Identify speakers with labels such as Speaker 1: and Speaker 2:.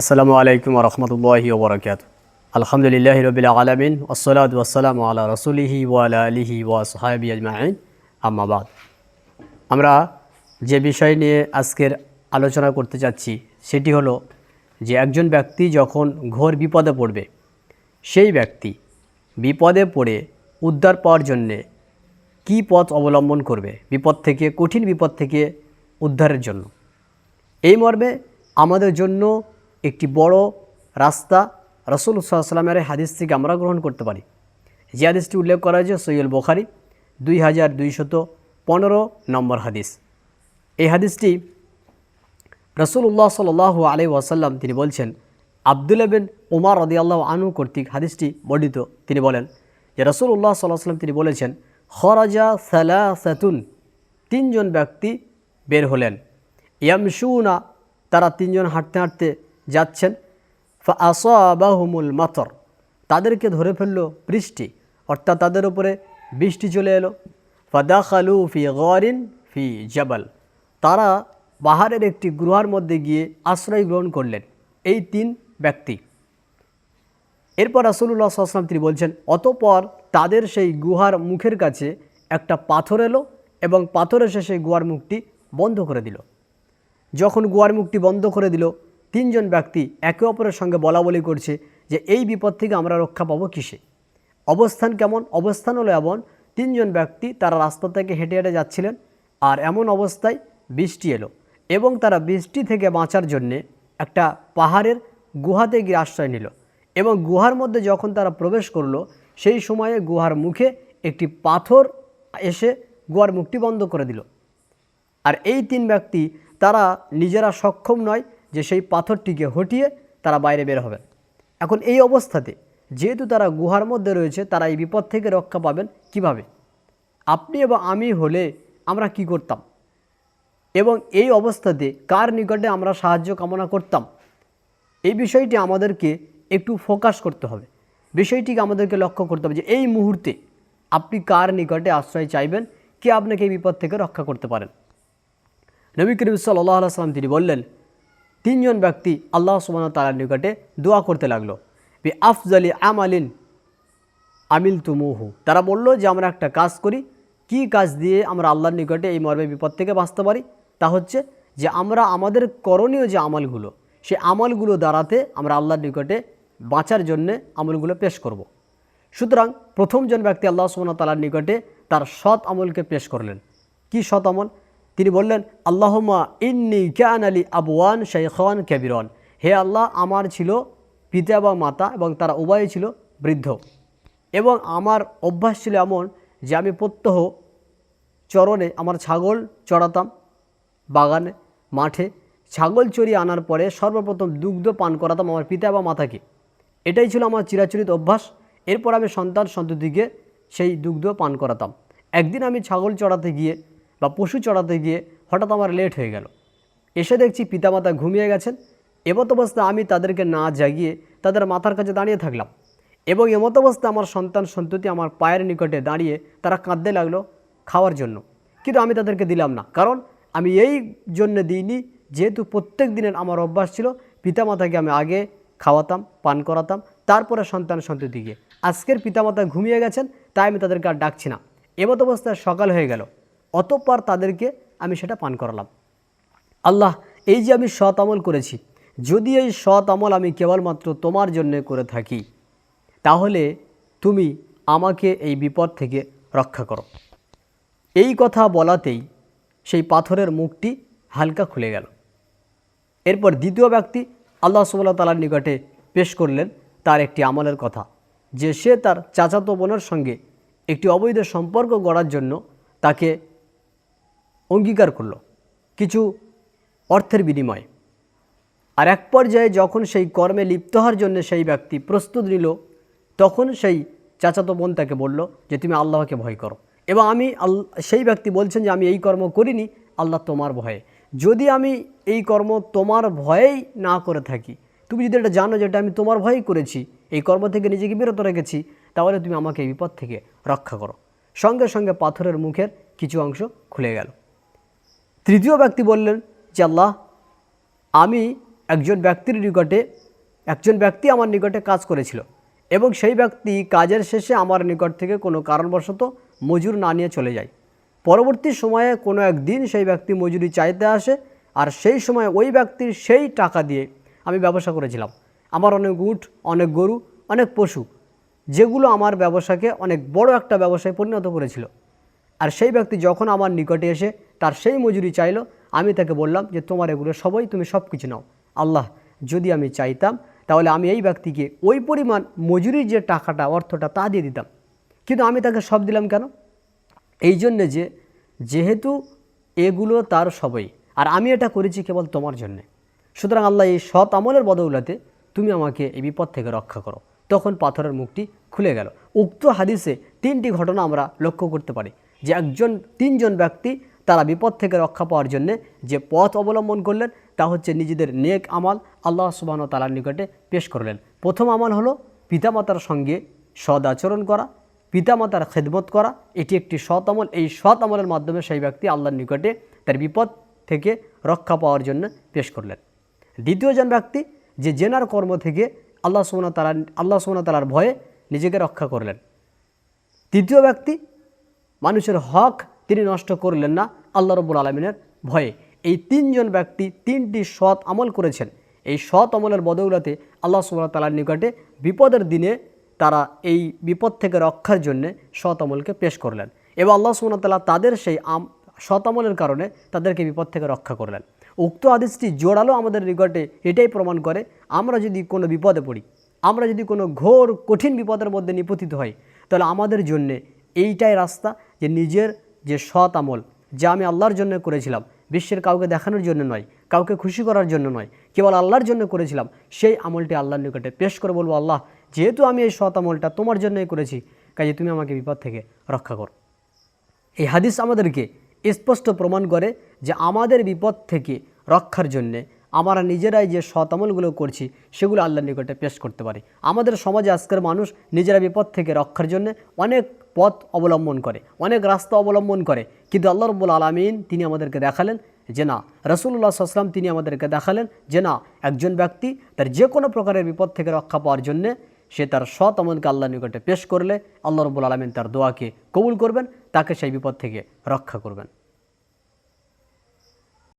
Speaker 1: আসসালামু আলাইকুম রহমতুল্লাহি ওবরাকাত আলহামদুলিল্লাহ রবিল আলমিন ওসলাদ ওসালাম আল্লাহ রসুলিহি ওয়ালা আলিহি ওয়া সাহাবি আজমাইন। আম্মাবাদ আমরা যে বিষয় নিয়ে আজকের আলোচনা করতে চাচ্ছি সেটি হলো যে একজন ব্যক্তি যখন ঘোর বিপদে পড়বে, সেই ব্যক্তি বিপদে পড়ে উদ্ধার পাওয়ার জন্যে কী পথ অবলম্বন করবে? বিপদ থেকে, কঠিন বিপদ থেকে উদ্ধারের জন্য। এই মর্মে আমাদের জন্য একটি বড় রাস্তা রসুল সাল্লামের হাদিস থেকে আমরা গ্রহণ করতে পারি। যে হাদিসটি উল্লেখ করা হয়েছে সৈয়ল বোখারি, দুই হাজার দুইশত পনেরো নম্বর হাদিস। এই হাদিসটি রসুল্লাহ সাল আলি ওয়াসাল্লাম তিনি বলছেন আবদুল্লা বিন উমার রদিয়াল্লাহ আনু কর্তৃক হাদিসটি বর্ণিত। তিনি বলেন যে রসুল্লাহ সাল্লাহ সাল্লাম তিনি বলেছেন, খরাজা সালা সাতুন তিনজন ব্যক্তি বের হলেন। ইয়ামশুনা, তারা তিনজন হাঁটতে হাঁটতে যাচ্ছেন। ফা আসাবাহুমুল মাতর। তাদেরকে ধরে ফেলল বৃষ্টি, অর্থাৎ তাদের উপরে বৃষ্টি চলে এলো। ফাদাখালু ফি গরিন ফি জবাল। তারা পাহাড়ের একটি গুহার মধ্যে গিয়ে আশ্রয় গ্রহণ করলেন এই তিন ব্যক্তি। এরপর রাসুল্লাহ আসলাম তিনি বলছেন, অতপর তাদের সেই গুহার মুখের কাছে একটা পাথর এলো এবং পাথর এসে সেই গুহার মুখটি বন্ধ করে দিল। যখন গুহার মুখটি বন্ধ করে দিল তিনজন ব্যক্তি একে অপরের সঙ্গে বলা বলি করছে যে এই বিপদ থেকে আমরা রক্ষা পাবো কিসে? অবস্থান কেমন? অবস্থান হলো এমন। তিনজন ব্যক্তি তারা রাস্তা থেকে হেঁটে হেঁটে যাচ্ছিলেন আর এমন অবস্থায় বৃষ্টি এলো এবং তারা বৃষ্টি থেকে বাঁচার জন্যে একটা পাহাড়ের গুহাতে গিয়ে আশ্রয় নিল এবং গুহার মধ্যে যখন তারা প্রবেশ করল, সেই সময়ে গুহার মুখে একটি পাথর এসে গুহার মুখটি বন্ধ করে দিল। আর এই তিন ব্যক্তি তারা নিজেরা সক্ষম নয় যে সেই পাথরটিকে হটিয়ে তারা বাইরে বের হবেন এখন এই অবস্থাতে যেহেতু তারা গুহার মধ্যে রয়েছে, তারা এই বিপদ থেকে রক্ষা পাবেন কীভাবে? আপনি এবং আমি হলে আমরা কি করতাম? এবং এই অবস্থাতে কার নিকটে আমরা সাহায্য কামনা করতাম? এই বিষয়টি আমাদেরকে একটু ফোকাস করতে হবে। বিষয়টিকে আমাদেরকে লক্ষ্য করতে হবে যে এই মুহূর্তে আপনি কার নিকটে আশ্রয় চাইবেন, কে আপনাকে এই বিপদ থেকে রক্ষা করতে পারেন? নবী করিম সাল্লাহ সাল্লাম তিনি বললেন তিনজন ব্যক্তি আল্লাহ সুবাহ তালার নিকটে দোয়া করতে লাগল। বি আফজালি আমালিন আমিল তুমুহু তারা বলল যে, আমরা একটা কাজ করি। কি কাজ দিয়ে আমরা আল্লাহর নিকটে এই মর্মে বিপদ থেকে বাঁচতে পারি? তা হচ্ছে যে, আমরা আমাদের করণীয় যে আমলগুলো সে আমলগুলো দ্বারাতে আমরা আল্লাহর নিকটে বাঁচার জন্যে আমলগুলো পেশ করব। সুতরাং প্রথমজন ব্যক্তি আল্লাহ সুবাহ তালার নিকটে তার সৎ আমলকে পেশ করলেন। কি সৎ আমল? তিনি বললেন আল্লাহমা ইন্নি ক্যান আলী আবওয়ান শেখান কেবিরন। হে আল্লাহ, আমার ছিল পিতা বা মাতা এবং তারা উভয় ছিল বৃদ্ধ। এবং আমার অভ্যাস ছিল এমন যে আমি প্রত্যহ চরণে আমার ছাগল চড়াতাম, বাগানে, মাঠে। ছাগল চড়িয়ে আনার পরে সর্বপ্রথম দুগ্ধ পান করাতাম আমার পিতা বা মাতাকে। এটাই ছিল আমার চিরাচরিত অভ্যাস। এরপর আমি সন্তান সন্ততিকে সেই দুগ্ধ পান করাতাম। একদিন আমি ছাগল চড়াতে গিয়ে বা পশু চড়াতে গিয়ে হঠাৎ আমার লেট হয়ে গেল। এসে দেখছি পিতামাতা ঘুমিয়ে গেছেন। এমত অবস্থায় আমি তাদেরকে না জাগিয়ে তাদের মাথার কাছে দাঁড়িয়ে থাকলাম এবং এমত অবস্থা আমার সন্তান সন্ততি আমার পায়ের নিকটে দাঁড়িয়ে তারা কাঁদতে লাগল খাওয়ার জন্য। কিন্তু আমি তাদেরকে দিলাম না। কারণ আমি এই জন্য দিইনি, যেহেতু প্রত্যেক দিনের আমার অভ্যাস ছিল পিতামাতাকে আমি আগে খাওয়াতাম, পান করাতাম, তারপরে সন্তান সন্ততিকে। আজকের পিতামাতা ঘুমিয়ে গেছেন, তাই আমি তাদেরকে আর ডাকছি না। এমত অবস্থায় সকাল হয়ে গেল। অতঃপর তাদেরকে আমি সেটা পান করালাম। আল্লাহ, এই যে আমি সৎ আমল করেছি, যদি এই সৎ আমল আমি কেবলমাত্র তোমার জন্যে করে থাকি, তাহলে তুমি আমাকে এই বিপদ থেকে রক্ষা করো। এই কথা বলাতেই সেই পাথরের মুখটি হালকা খুলে গেল। এরপর দ্বিতীয় ব্যক্তি আল্লাহ সুবাল্লাহ তালার নিকটে পেশ করলেন তার একটি আমলের কথা, যে সে তার চাচাতো বোনের সঙ্গে একটি অবৈধ সম্পর্ক গড়ার জন্য তাকে অঙ্গীকার করল। কিছু অর্থের বিনিময়ে। আর এক পর্যায়ে যখন সেই কর্মে লিপ্ত হওয়ার জন্য সেই ব্যক্তি প্রস্তুত নিল, তখন সেই চাচাতো বোন তাকে বলল যে, তুমি আল্লাহকে ভয় করো। এবং আমি সেই ব্যক্তি বলছেন যে, আমি এই কর্ম করিনি, আল্লাহ তোমার ভয়ে। যদি আমি এই কর্ম তোমার ভয়েই না করে থাকি, তুমি যদি এটা জানো যে, এটা আমি তোমার ভয়েই করেছি, এই কর্ম থেকে নিজেকে বিরত রেখেছি, তাহলে তুমি আমাকে এই বিপদ থেকে রক্ষা করো। সঙ্গে সঙ্গে পাথরের মুখের কিছু অংশ খুলে গেল। তৃতীয় ব্যক্তি বললেন যে, আল্লাহ, আমি একজন ব্যক্তির নিকটে, একজন ব্যক্তি আমার নিকটে কাজ করেছিল এবং সেই ব্যক্তি কাজের শেষে আমার নিকট থেকে কোনো কারণবশত মজুর না নিয়ে চলে যায়। পরবর্তী সময়ে কোনো একদিন সেই ব্যক্তি মজুরি চাইতে আসে আর সেই সময় ওই ব্যক্তির সেই টাকা দিয়ে আমি ব্যবসা করেছিলাম। আমার অনেক উট, অনেক গরু, অনেক পশু, যেগুলো আমার ব্যবসাকে অনেক বড় একটা ব্যবসায় পরিণত করেছিল। আর সেই ব্যক্তি যখন আমার নিকটে এসে তার সেই মজুরি চাইলো, আমি তাকে বললাম যে তোমার এগুলো সবই তুমি সব কিছু নাও। আল্লাহ, যদি আমি চাইতাম, তাহলে আমি এই ব্যক্তিকে ওই পরিমাণ মজুরির যে টাকাটা, অর্থটা তা দিয়ে দিতাম। কিন্তু আমি তাকে সব দিলাম কেন? এই জন্যে যে, যেহেতু এগুলো তার সবই, আর আমি এটা করেছি কেবল তোমার জন্যে। সুতরাং আল্লাহ এই সৎ আমলের বদৌলাতে তুমি আমাকে এই বিপদ থেকে রক্ষা করো। তখন পাথরের মুখটি খুলে গেল। উক্ত হাদিসে তিনটি ঘটনা আমরা লক্ষ্য করতে পারি। যে একজন, তিনজন ব্যক্তি তারা বিপদ থেকে রক্ষা পাওয়ার জন্য যে পথ অবলম্বন করলেন, তা হচ্ছে নিজেদের নেক আমাল আল্লাহ সুবাহন তালার নিকটে পেশ করলেন। প্রথম আমল হলো পিতামাতার সঙ্গে সদ আচরণ করা, পিতামাতার খেদমত করা। এটি একটি সৎ আমল। এই সৎ আমলের মাধ্যমে সেই ব্যক্তি আল্লাহর নিকটে তার বিপদ থেকে রক্ষা পাওয়ার জন্য পেশ করলেন। দ্বিতীয়জন ব্যক্তি যে জেনার কর্ম থেকে আল্লাহ সুমনা তালা আল্লাহ সুমনা তালার ভয়ে নিজেকে রক্ষা করলেন। তৃতীয় ব্যক্তি মানুষের হক তিনি নষ্ট করলেন না আল্লাহ রব্বুল আলমিনের ভয়ে। এই তিনজন ব্যক্তি তিনটি সৎ আমল করেছেন। এই সৎ আমলের বদৌলাতে আল্লাহ সুবাহ তালার নিকটে বিপদের দিনে তারা এই বিপদ থেকে রক্ষার জন্যে সৎ আমলকে পেশ করলেন এবং আল্লাহ সুবাহ তালা তাদের সেই আম সৎ আমলের কারণে তাদেরকে বিপদ থেকে রক্ষা করলেন। উক্ত আদেশটি জোরালো আমাদের নিকটে এটাই প্রমাণ করে, আমরা যদি কোনো বিপদে পড়ি, আমরা যদি কোনো ঘোর কঠিন বিপদের মধ্যে নিপতিত হই, তাহলে আমাদের জন্যে এইটাই রাস্তা যে নিজের যে সৎ আমল, যা আমি আল্লাহর জন্য করেছিলাম, বিশ্বের কাউকে দেখানোর জন্য নয়, কাউকে খুশি করার জন্য নয়, কেবল আল্লাহর জন্য করেছিলাম, সেই আমলটি আল্লাহর নিকটে পেশ করে বলব, আল্লাহ, যেহেতু আমি এই সৎ আমলটা তোমার জন্যই করেছি, কাজে তুমি আমাকে বিপদ থেকে রক্ষা করো। এই হাদিস আমাদেরকে স্পষ্ট প্রমাণ করে যে আমাদের বিপদ থেকে রক্ষার জন্যে আমরা নিজেরাই যে শতামলগুলো করছি, সেগুলো আল্লাহর নিকটে পেশ করতে পারি। আমাদের সমাজে আজকের মানুষ নিজেরা বিপদ থেকে রক্ষার জন্য অনেক পথ অবলম্বন করে, অনেক রাস্তা অবলম্বন করে। কিন্তু আল্লাহ রব্বুল আলমিন তিনি আমাদেরকে দেখালেন যে না রসুল্লাহ আসলাম তিনি আমাদেরকে দেখালেন যে না, একজন ব্যক্তি তার যে কোনো প্রকারের বিপদ থেকে রক্ষা পাওয়ার জন্যে সে তার সৎ আমলকে আল্লাহ নিকটে পেশ করলে আল্লাহ রব্বুল আলমিন তার দোয়াকে কবুল করবেন, তাকে সেই বিপদ থেকে রক্ষা করবেন।